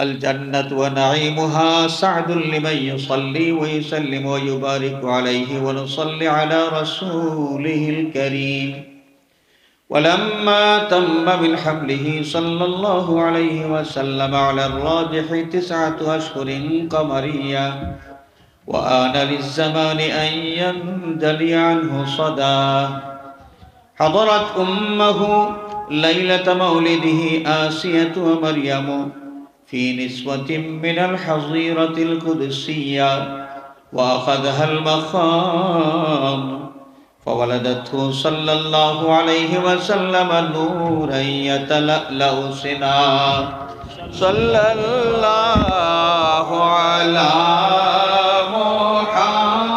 الجنة ونعيمها سعد لمن يصلي ويسلم ويبارك عليه ونصلي على رسوله الكريم. ولما تم من حمله صلى الله عليه وسلم على الراجح تسعة أشهر قمرية وآن للزمان أن يندلي عنه صدى. حضرت أمه ليلة مولده آسية ومريم في نسوة من الحظيرة القدسية وأخذها المخام فولدته صلى الله عليه وسلم نورا يتلألأ سنا. صلى الله على محمد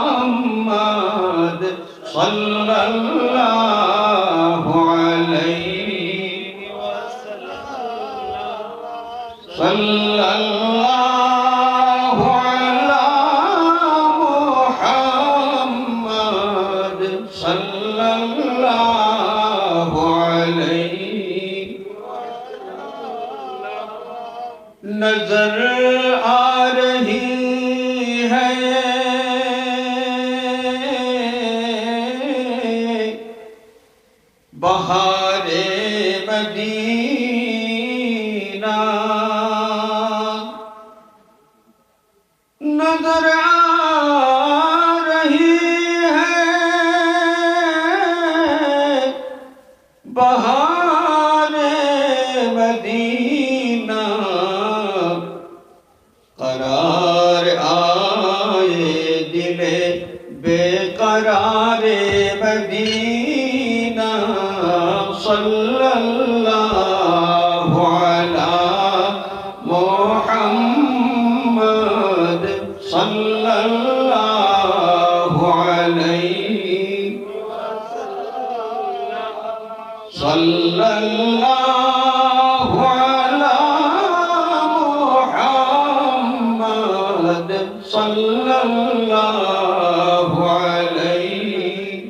صلى الله عليه صلى الله على محمد. صلى الله عليه نظر آ نظر آ رہی ہے۔ بہار مدینہ قرار آئے دل بے قرار مدینہ صلی اللہ صلی اللہ علی محمد صلی اللہ علیہ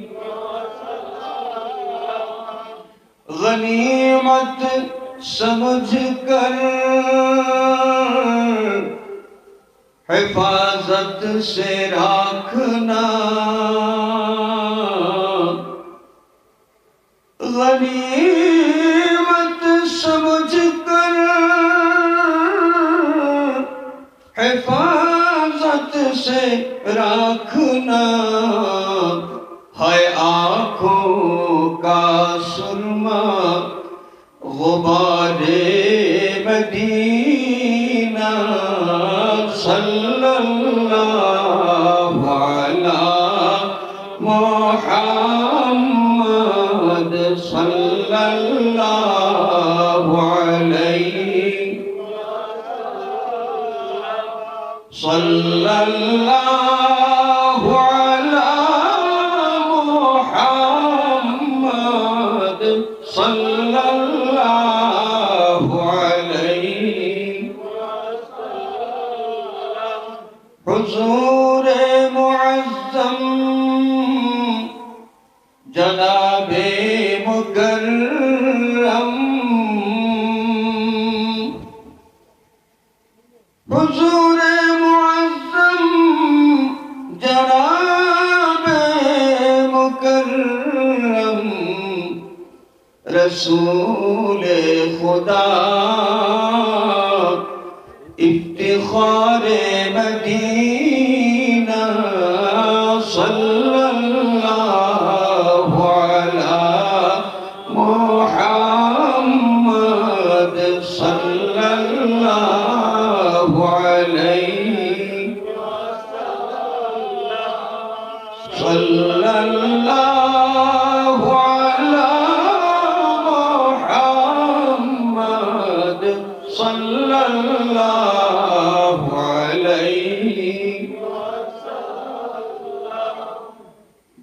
غنیمت سمجھ کر حفاظت سے رکھنا غنیمت سمجھ کر حفاظت سے رکھنا ہے آنکھوں کا سرما غبار مدینہ صلى الله افتخار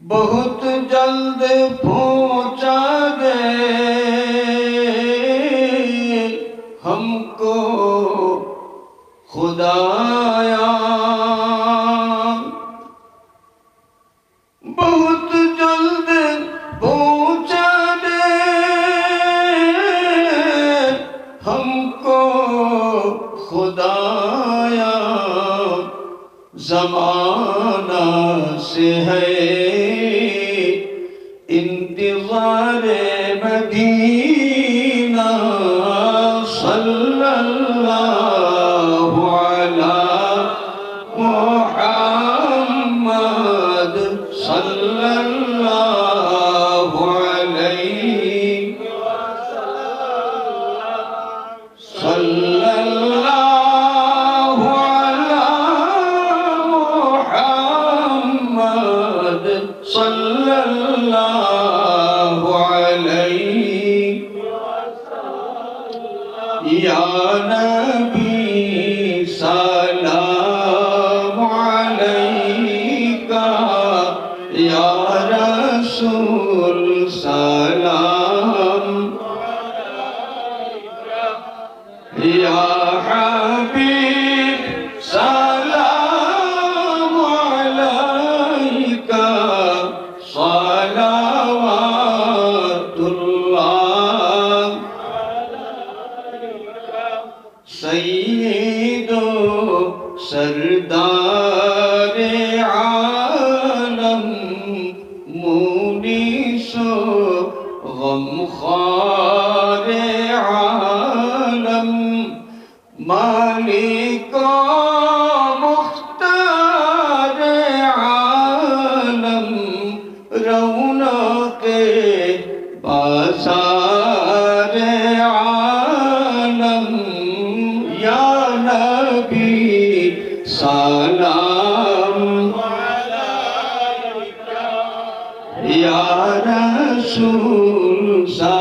بہت جلد پہنچا گے ہم کو خدایا۔ بہت جلد پہنچا دے ہم کو خدایا۔ زمانہ سے ہے۔ رسول سلام. يا حبيب سلام عليك. صلوات مالک مختار عالم رونق بازار عالم۔ یا نبی سلام یا رسول سلام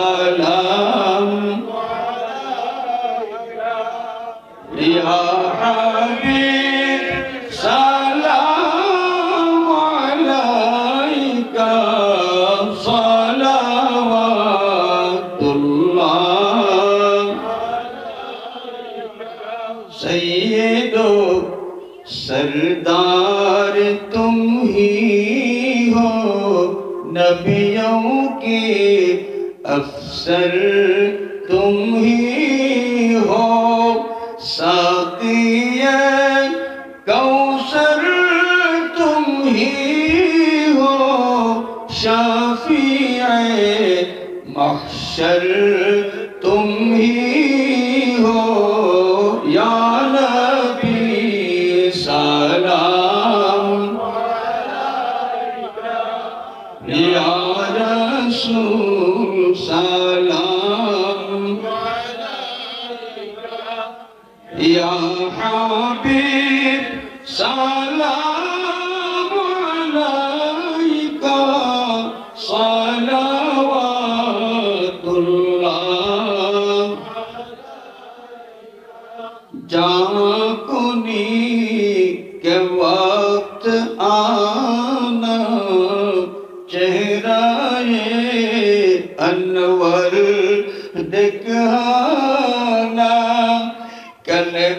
ہو نبیوں کے افسر تم ہی ہو ساقی کوثر تم ہی ہو شافیع محشر تم ہی یا حبیب سلام علیکہ صلوات اللہ جہاں کنی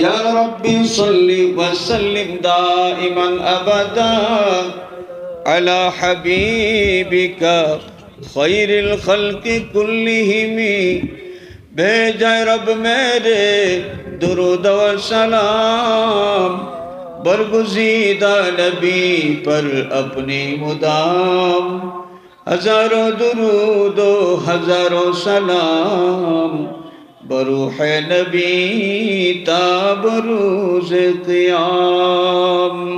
یا ربی صلی وسلم دائما ابدا على حبیبک خیر الخلق کلہم بھیجے رب میرے درود و سلام برگزیدہ نبی پر اپنی مدام. ہزاروں درود و ہزاروں سلام بروح نبی تا بروز قیام